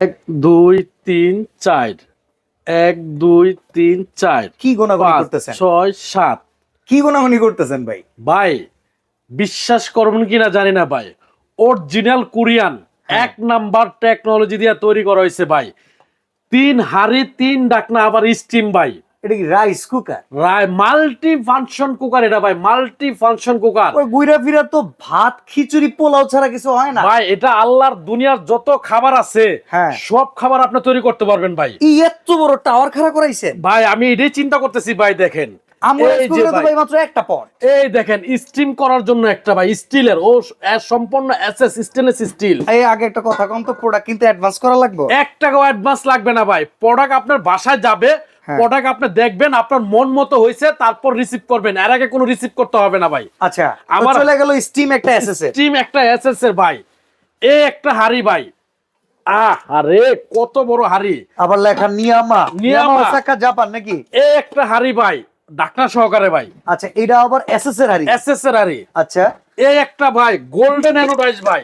এক দুই তিন চার। এক দুই তিন চার। কি গোনাগুনি করতেছেন? ছয় সাত। কি গোনাগুনি করতেছেন ভাই? ভাই বিশ্বাস করবেন কিনা জানি না ভাই। অরিজিনাল কোরিয়ান হ্যাঁ। এক নাম্বার টেকনোলজি দিয়ে তৈরি করা হয়েছে ভাই। তিন হাড়ি তিন ডাকনা আবার স্টিম ভাই। এটা কি রাইস কুকার রাই মাল্টি ফাংশন কুকার এটা ভাই মাল্টি ফাংশন কুকার ওই গুইরা ফিরা তো ভাত খিচুড়ি পোলাও ছাড়া কিছু হয় না। ভাই এটা আল্লাহর দুনিয়ার যত খাবার আছে হ্যাঁ। সব খাবার আপনি তৈরি করতে পারবেন ভাই। এই এত বড় টাওয়ার খাড়া করাইছে ভাই আমি এটাই চিন্তা করতেছি ভাই দেখেন। আমার এই তো ভাই, ভাই মাত্র একটা পট এই দেখেন স্টিম করার জন্য একটা ভাই স্টিলের ও সম্পূর্ণ এসএস স্টেনলেস স্টিল এই আগে একটা কথা কম তো প্রোডাক্ট কিন্তু অ্যাডভান্স করা লাগবে? এক টাকাও অ্যাডভান্স লাগবে না ভাই। প্রোডাক্ট আপনার বাসায় যাবে হ্যাঁ। প্রোডাক্ট আপনি দেখবেন আপনার মন মতো হয়েছে তারপর রিসিভ করবেন। এর আগে কোনো রিসিভ করতে হবে না ভাই। আচ্ছা আমার- চলে গেল স্টিম একটা স্টিম একটা এসএস এর ভাই। এ একটা হাড়ি ভাই। আরে কত বড় হাড়ি। আবার লেখা নিয়ামা। নিয়ামা। জাপান নাকি? এ একটা হাড়ি ভাই। ডাকনা সহকারে ভাই। আচ্ছা এটা আবার এসএস এর হারি এসএস এর হাড়ি। আচ্ছা। এ একটা ভাই গোল্ডেন অ্যানোডাইজ ভাই।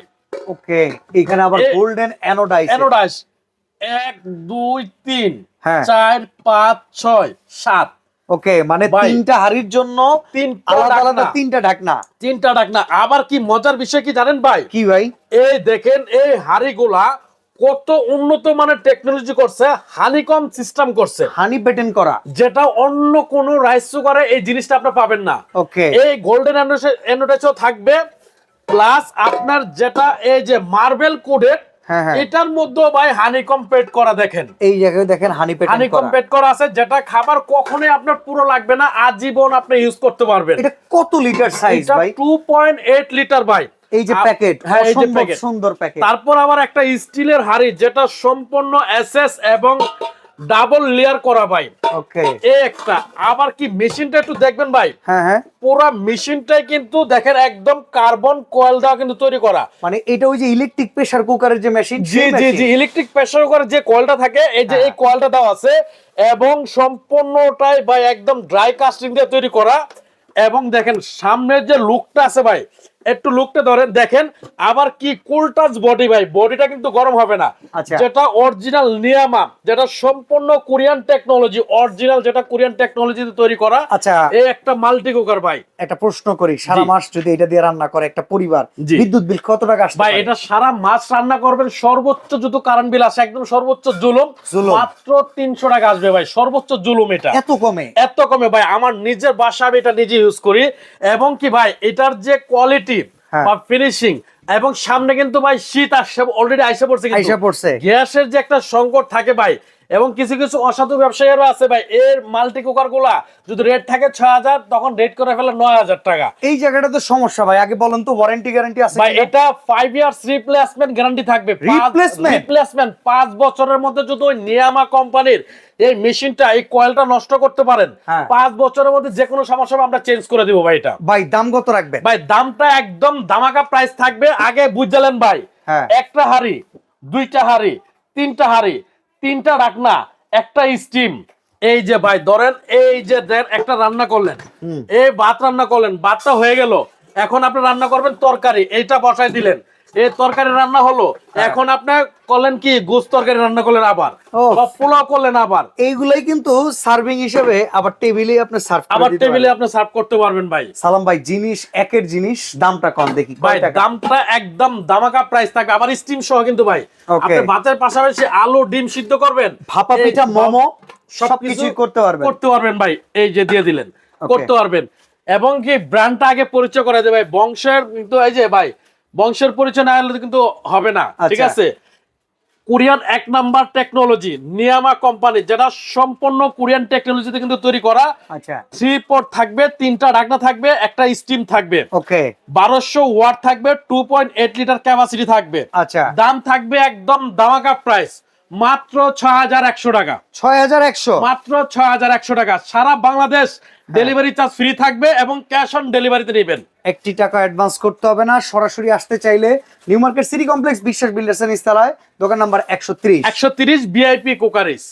ওকে এখানে আবার গোল্ডেন অ্যানোডাইস অ্যানোডাইজ এক দুই তিন হ্যাঁ। চার পাঁচ ছয় সাত। ওকে মানে তিনটা হাড়ির জন্য তিনটা আলাদা আলাদা তিনটা ঢাকনা তিনটা ডাকনা। আবার কি মজার বিষয় কি জানেন ভাই? কি ভাই? এই দেখেন এই হাড়িগুলা কত উন্নত মানের টেকনোলজি করছে হানিকম সিস্টেম করছে। হানি পেটেন করা। যেটা অন্য কোন রাইস কুকারে এই জিনিসটা আপনি পাবেন না। ওকে এই গোল্ডেন অ্যানোডাইসও থাকবে প্লাস আপনার যেটা এই যে মার্বেল কোডের হ্যাঁ হ্যাঁ। এটার মধ্যেও ভাই হানিকম পেড করা দেখেন। এই জায়গায় দেখেন হানি পেটেন হানিকম পেড করা। আছে যেটা খাবার কখনোই আপনার পুরো লাগবে না আজীবন আপনি ইউজ করতে পারবেন। এটা কত লিটার সাইজ এটা ভাই? 2.8 লিটার ভাই। এই যে প্যাকেট হ্যাঁ এই যে প্যাকেট। সুন্দর প্যাকেট। তারপর আবার একটা স্টিলের হাড়ি যেটা সম্পূর্ণ এসএস এবং ডাবল লেয়ার করা ভাই। ওকে এই একটা। আবার কি মেশিনটা একটু দেখবেন ভাই? হ্যাঁ হ্যাঁ। পুরো মেশিনটাই কিন্তু দেখেন একদম কার্বন কয়েল দেওয়া কিন্তু তৈরি করা। মানে এটা ওই যে ইলেকট্রিক প্রেসার কুকারের যে মেশিন জি জি জি ইলেকট্রিক প্রেসার করে যে কয়েলটা থাকে এই যে হ্যাঁ। এই কয়েলটা দেওয়া আছে এবং সম্পূর্ণটাই ভাই একদম ড্রাই কাস্টিং দিয়ে তৈরি করা। এবং দেখেন সামনের যে লুকটা আছে ভাই একটু লুকটা ধরেন দেখেন আবার কি কুল টাচ বডি ভাই বডিটা কিন্তু গরম হবে না। আচ্ছা। যেটা অরিজিনাল নিয়ামা যেটা সম্পূর্ণ কোরিয়ান টেকনোলজি অরিজিনাল যেটা কোরিয়ান টেকনোলজিতে তৈরি করা আচ্ছা। এই একটা মাল্টি কুকার ভাই। একটা প্রশ্ন করি সারা মাস যদি এটা দিয়ে রান্না করে একটা পরিবার বিদ্যুৎ বিল কত টাকা আসবে ভাই এটা সারা মাস রান্না করবেন সর্বোচ্চ যত কারেন্ট বিল আসে একদম সর্বোচ্চ জুলুম। মাত্র তিনশো টাকা আসবে ভাই সর্বোচ্চ জুলুম এটা। এত কমে? এত কমে ভাই আমার নিজের বাসা আমি এটা নিজে ইউজ করি এবং কি ভাই এটার যে কোয়ালিটি। বা ফিনিশিং এবং সামনে কিন্তু ভাই শীত আসছে অলরেডি আইসা পড়ছে কিন্তু। আইসা পড়ছে। গ্যাসের যে একটা সংকট থাকে ভাই এবং কিছু কিছু অসাধু ব্যবসায়ীরা আছে ভাই এর মাল্টি কুকারগুলা যদি রেট থাকে ছয় হাজার তখন রেট করে ফেলে নয় হাজার টাকা এই জায়গাটা তো সমস্যা ভাই আগে বলেন তো ওয়ারেন্টি গ্যারান্টি আছে ভাই এটা ফাইভ ইয়ার্স রিপ্লেসমেন্ট গ্যারান্টি থাকবে? রিপ্লেসমেন্ট পাঁচ বছরের মধ্যে যদি ওই নিয়ামা কোম্পানির এই মেশিনটা এই কয়েলটা নষ্ট করতে পারেন হ্যাঁ। পাঁচ বছরের মধ্যে যে কোনো সমস্যা আমরা চেঞ্জ করে দিব ভাই এটা ভাই দাম কত রাখবেন ভাই দামটা একদম দামাকা প্রাইস থাকবে আগে বুঝলেন ভাই হ্যাঁ। একটা হাড়ি দুইটা হাড়ি তিনটা হাড়ি তিনটা রাখনা একটা স্টিম এই যে ভাই ধরেন এই যে দেন একটা রান্না করলেন। এই ভাত রান্না করলেন ভাতটা হয়ে গেল। এখন আপনি রান্না করবেন তরকারি এইটা বসাই দিলেন। এই তরকারি রান্না হলো। এখন আপনার করলেন কি? গোস তরকারি রান্না করলেন আবার। বা পোলাও করলেন আবার। এইগুলাই কিন্তু সার্ভিং হিসেবে আবার টেবিলে আপনি সার্ভ আবার টেবিলে আপনি সার্ভ করতে পারবেন ভাই। সালাম ভাই জিনিস একের জিনিস দামটা কম দেখি ভাই দামটা একদম দামাকা প্রাইস থাকবে। আবার স্টিম সহ কিন্তু ভাই. আপনি ভাতের পাশাপাশি আলু ডিম সিদ্ধ করবেন। ভাপা পিঠা মোমো সবকিছু করতে পারবেন। করতে পারবেন ভাই। এই যে দিয়ে দিলেন। করতে পারবেন। এবং কি ব্র্যান্ডটা আগে পরিচয় করে দেবে ভাই। বংশের কিন্তু এই যে ভাই বংশের পরিচয় না হলে কিন্তু হবে না ঠিক আচ্ছা। আছে? কোরিয়ান এক নাম্বার টেকনোলজি নিয়ামা কোম্পানি যেটা সম্পূর্ণ কোরিয়ান টেকনোলজিতে কিন্তু তৈরি করা। আচ্ছা। থ্রি পোর্ট থাকবে তিনটা ঢাকনা থাকবে একটা স্টিম থাকবে। ওকে। বারোশো ওয়াট থাকবে two point eight litre capacity থাকবে। আচ্ছা। দাম থাকবে একদম দামাকা প্রাইস মাত্র ছয় হাজার একশো টাকা। ছয় হাজার একশো? মাত্র ছয় হাজার একশো টাকা। সারা বাংলাদেশ ডেলিভারি চার্জ ফ্রি থাকবে এবং ক্যাশ অন ডেলিভারিতে নেবেন। একটি টাকা অ্যাডভান্স করতে হবে না। সরাসরি আসতে চাইলে new market city complex Biswas builders ইস্তালায় দোকান নাম্বার একশো ত্রিশ। একশো তিরিশ বিআইপি কোকারিস।